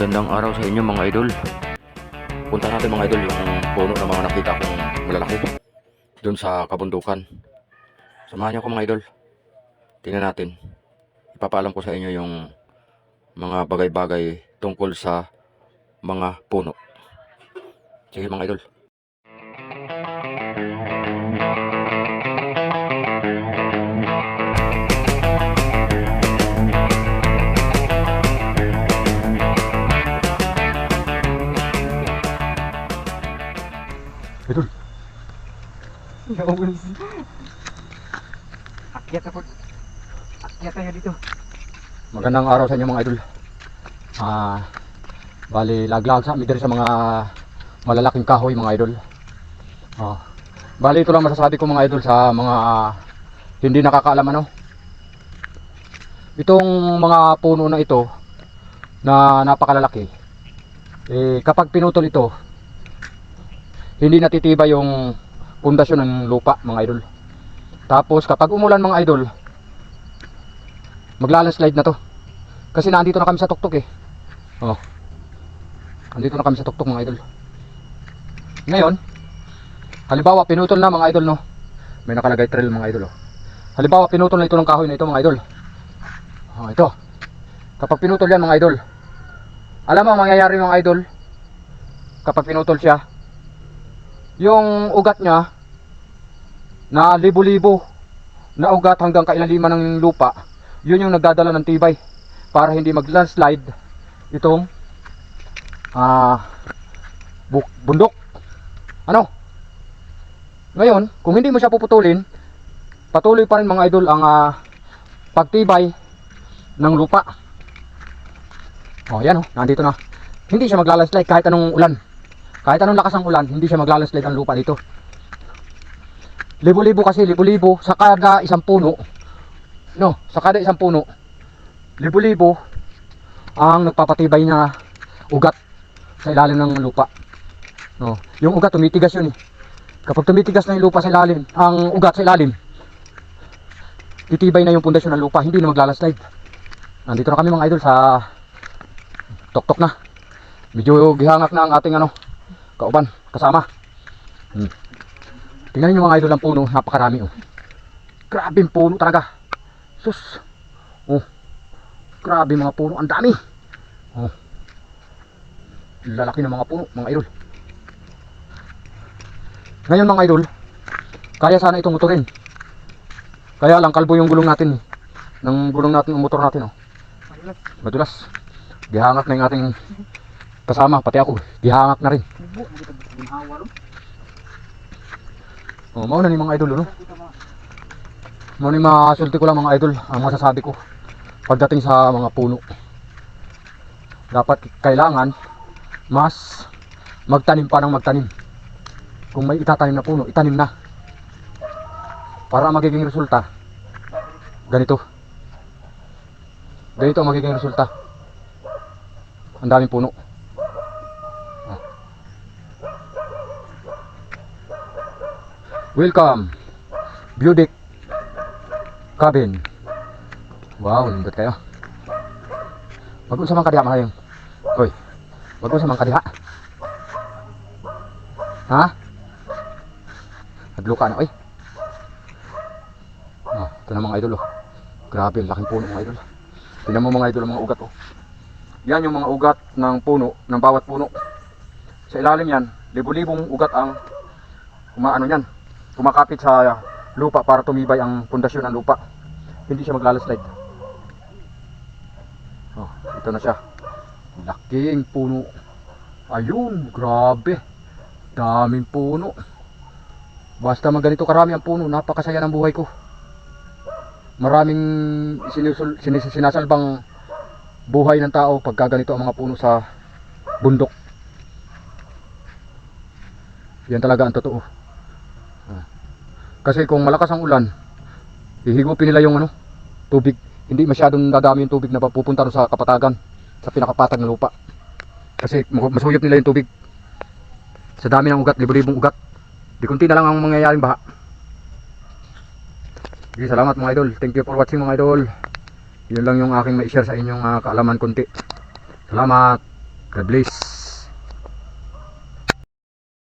Magandang araw sa inyo mga idol. Punta natin mga idol yung puno ng mga nakita kong malalaki doon sa kabundukan. Samahan niyo ako mga idol. Tingnan natin. Ipapaalam ko sa inyo yung mga bagay-bagay tungkol sa mga puno. Sige mga. Idol, Nauulis. Akyat ako. Akyat tayo dito. magandang araw sa inyo mga idol. Ah, bali laglag sa midiri sa mga malalaking kahoy mga idol. Ah, bali ito lang masasabi ko mga idol sa mga hindi nakakaalam ano. Itong mga puno na ito na napakalalaki eh kapag pinutol ito hindi natitibay yung pundasyon ng lupa mga idol. Tapos kapag umulan mga idol, maglalandslide na to. Kasi nandito na kami sa tuktok eh. Oh. Nandito na kami sa tuktok mga idol. Ngayon, halimbawa pinutol na mga idol no. May nakalagay trail mga idol oh. Halimbawa pinutol na ito ng kahoy na ito mga idol. Oh, ito. Kapag pinutol yan mga idol. Alam mo ang mangyayari mga idol? Kapag pinutol siya, yung ugat niya na libo-libo na ugat hanggang kailaliman ng lupa yun yung nagdadala ng tibay para hindi mag landslide itong ah buk- bundok. Ano? Ngayon kung hindi mo siya puputulin patuloy pa rin mga idol ang ah, pagtibay ng lupa. Oh yan oh nandito na. Hindi siya maglalandslide kahit anong ulan kahit anong lakas ng ulan, hindi siya maglalandslide ang lupa dito. Libo-libo kasi, libo-libo sa kada isang puno. No, sa kada isang puno. Libo-libo ang nagpapatibay na ugat sa ilalim ng lupa. No, yung ugat tumitigas yun eh. Kapag tumitigas na yung lupa sa ilalim, ang ugat sa ilalim, titibay na yung pundasyon ng lupa, hindi na maglalandslide. Nandito na kami mga idol sa tok-tok na. Medyo gihangak na ang ating ano, kauban, kasama. Hmm. Tingnan niyo mga idol ang puno, napakarami oh. Grabe puno talaga. Sus. Oh. Grabe mga puno, ang dami. Oh. Lalaki ng mga puno, mga idol. Ngayon mga idol, kaya sana itong motorin. Kaya lang kalbo yung gulong natin. eh. Ng gulong natin, ang motor natin oh. Madulas. Gihangak na yung ating kasama, pati ako. Gihangak na rin. Oh, mauna ni mga idol, no? Mauna ni masulti ko lang mga idol, ang masasabi ko pagdating sa mga puno. Dapat kailangan mas magtanim pa ng magtanim. Kung may itatanim na puno, itanim na. Para magiging resulta. Ganito. Ganito ang magiging resulta. Ang daming puno. Welcome. Budic Cabin. Wow, lindot kayo. Wag sa mga kadiha mga yung. Hoy. Wag sa mga kadiha. Ha? Nagluka na, oy. Ah, ito na mga idol oh. Grabe, laking puno mga idol. Tingnan mo mga idol ang mga ugat oh. Yan yung mga ugat ng puno, ng bawat puno. Sa ilalim yan, libo-libong ugat ang umaano yan kumakapit sa lupa para tumibay ang pundasyon ng lupa. Hindi siya maglalandslide. Oh, ito na siya. Laking puno. Ayun, grabe. Daming puno. Basta maganito karami ang puno, napakasaya ng buhay ko. Maraming sinusul, sinasalbang buhay ng tao pagka ganito ang mga puno sa bundok. Yan talaga ang totoo. Kasi kung malakas ang ulan, hihigupin nila yung ano, tubig. Hindi masyadong dadami yung tubig na pupunta sa kapatagan, sa pinakapatag ng lupa. Kasi masuyop nila yung tubig. Sa dami ng ugat, libo-libong ugat. Di kunti na lang ang mangyayaring baha. Sige, salamat mga idol. Thank you for watching mga idol. Yun lang yung aking ma-share sa inyong ah, kaalaman kunti. Salamat. God bless.